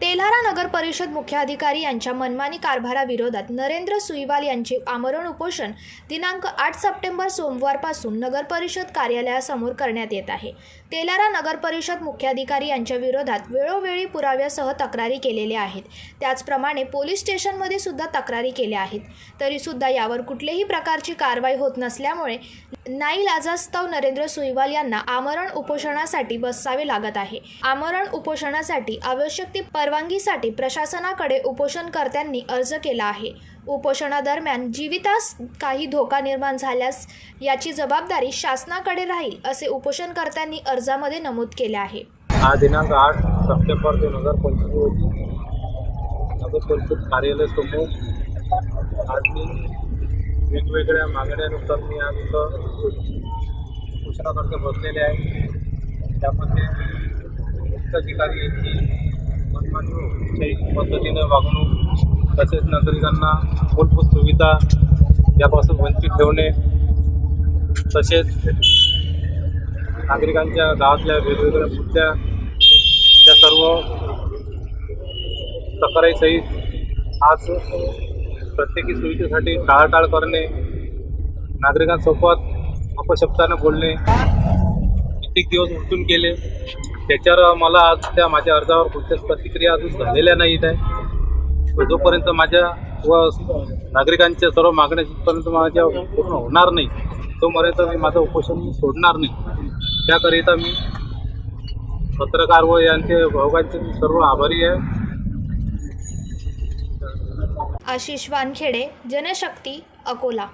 तेल्हारा नगर परिषद मुख्याधिकारी यांच्या मनमानी कारभाराविरोधात नरेंद्र सुईवाल यांचे आमरण उपोषण दिनांक आठ सप्टेंबर सोमवारपासून नगर परिषद कार्यालयासमोर करण्यात येत आहे. तेलारा नगर परिषद मुख्याधिकारी यांच्या विरोधात वेळोवेळी पुराव्यासह तक्रारी केलेल्या आहेत. त्याचप्रमाणे पोलीस स्टेशनमध्ये सुद्धा तक्रारी केल्या आहेत. तरीसुद्धा यावर कुठल्याही प्रकारची कारवाई होत नसल्यामुळे नाईलाजास्तव नरेंद्र सुईवाल यांना आमरण उपोषणासाठी बसावे लागत आहे. आमरण उपोषणासाठी आवश्यक ती परवानगीसाठी प्रशासनाकडे उपोषणकर्त्यांनी अर्ज केला आहे. उपोषणादरम्यान जीवितास काही धोका निर्माण झाल्यास याची जबाबदारी शासनाकडे राहील असे उपोषणकर्त्यांनी अर्जामध्ये नमूद केले आहे. हा दिनांक आठ सप्टेंबर दोन हजार पंचवीस रोजी नगर परिषद कार्यालय समोर आज मी वेगवेगळ्या मागण्यानुसार मी आज इथं करता बसलेले आहे. त्यामध्ये मुख्याधिकारी यांची पद्धतीनं वागणूक तसेच नागरिकांना मूलभूत सुविधा यापासून वंचित ठेवणे तसेच नागरिकांच्या गावातल्या वेगवेगळ्या मुद्द्या त्या सर्व तक्रारीसहित आज प्रत्येकी सुविधेसाठी टाळाटाळ करणे नागरिकांसोबत अपशब्दानं बोलणे कित्येक दिवस उलटून केले त्याच्यावर मला आज त्या माझ्या अर्जावर कुठल्याच प्रतिक्रिया अजून झालेल्या नाहीत आहे. जोपर्यंत माझ्या व नागरिकांच्या सर्व मागण्या जिथपर्यंत माझ्या पूर्ण होणार नाही तोपर्यंत मी माझं उपोषण सोडणार नाही. त्याकरिता मी पत्रकार व यांचे भावकांचे मी सर्व आभारी आहे. आशिष वानखेडे जनशक्ती अकोला.